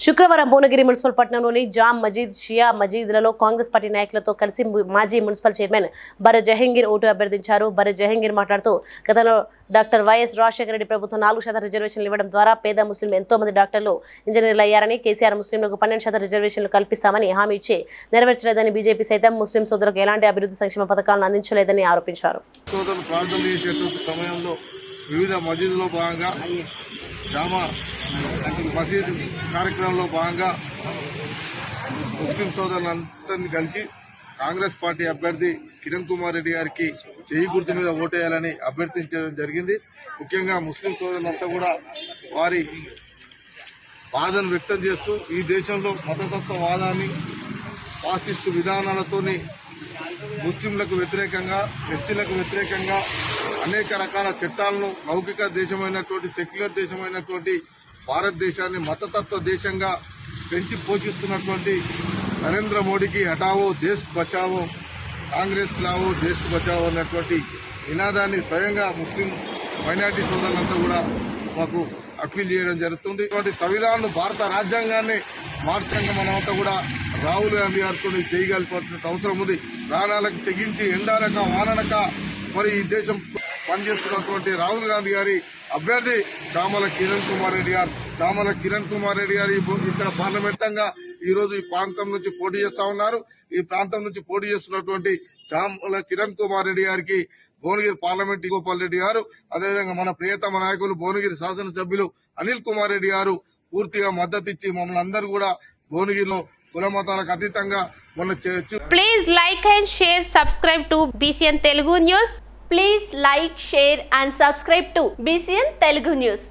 శుక్రవారం భువనగిరి మున్సిపల్ పట్టణంలోని జామ్ మజీద్ షియా మజీద్లలో కాంగ్రెస్ పార్టీ నాయకులతో కలిసి మాజీ municipal chairman Bara Jahangir vote అభ్యర్థించారు. బర జహంగీర్ మాట్లాడుతూ గతంలో డాక్టర్ వైఎస్ రాజశేఖర రెడ్డి ప్రభుత్వం నాలుగు శాతం రిజర్వేషన్లు ఇవ్వడం ద్వారా పేద ముస్లిం ఎంతో మంది డాక్టర్లు ఇంజనీర్లు అయ్యారని కేసీఆర్ ముస్లింలకు పన్నెండు శాతం రిజర్వేషన్లు కల్పిస్తామని హామీ ఇచ్చి నెరవేర్చలేదని బీజేపీ సైతం ముస్లిం సోదరులకు ఎలాంటి అభివృద్ధి సంక్షేమ పథకాలను అందించలేదని ఆరోపించారు. వివిధ భాగంగా జామా మసీద్ కార్యక్రమంలో భాగంగా ముస్లిం సోదరులందరినీ కలిసి కాంగ్రెస్ పార్టీ అభ్యర్థి కిరణ్ కుమార్ రెడ్డి గారికి చేయి గుర్తు మీద ఓటేయాలని అభ్యర్థించడం జరిగింది. ముఖ్యంగా ముస్లిం సోదరులంతా కూడా వారి బాధను వ్యక్తం చేస్తూ ఈ దేశంలో మతతత్వవాదాన్ని ఫాసిస్టు విధానాలతోని ముస్లింలకు వ్యతిరేకంగా ఎస్సీలకు వ్యతిరేకంగా అనేక రకాల చట్టాలను లౌకిక దేశమైనటువంటి సెక్యులర్ దేశమైనటువంటి భారతదేశాన్ని మతతత్వ దేశంగా పెంచి పోషిస్తున్నటువంటి నరేంద్ర మోడీకి హటావో దేశ్ బచావో కాంగ్రెస్ లావో దేశ్ బచావో అన్నటువంటి నినాదాన్ని స్వయంగా ముస్లిం మైనార్టీ సోదరులంతా కూడా మాకు అప్పీల్ చేయడం జరుగుతుంది. ఇటువంటి సంవిధానం భారత రాజ్యాంగాన్ని మార్చంగా మనమంతా కూడా రాహుల్ గాంధీ గారితో చేయగలిగిన అవసరం ఉంది. ప్రాణాలకు తెగించి ఎండారక వాననక మరి ఈ దేశం పనిచేస్తున్నటువంటి రాహుల్ గాంధీ గారి అభ్యర్థి చామల కిరణ్ కుమార్ రెడ్డి గారు. చామల కిరణ్ కుమార్ రెడ్డి గారు ఇక్కడ పార్లమెంటంగా ఈ రోజు ఈ ప్రాంతం నుంచి పోటీ చేస్తా ఉన్నారు. ఈ ప్రాంతం నుంచి పోటీ చేస్తున్నటువంటి చామల కిరణ్ కుమార్ రెడ్డి గారికి భువనగిరి పార్లమెంట్ గోపాల్ రెడ్డి గారు అదేవిధంగా మన ప్రియతమ నాయకులు భువనగిరి శాసనసభ్యులు అనిల్ కుమార్ రెడ్డి గారు పూర్తిగా మద్దతు ఇచ్చి మమ్మల్ని అందరూ కూడా భువనగిరిలో కుల మతాలకు అతీతంగా మొన్న చేయొచ్చు please like and share subscribe to BCN Telugu news please like share and subscribe to BCN Telugu news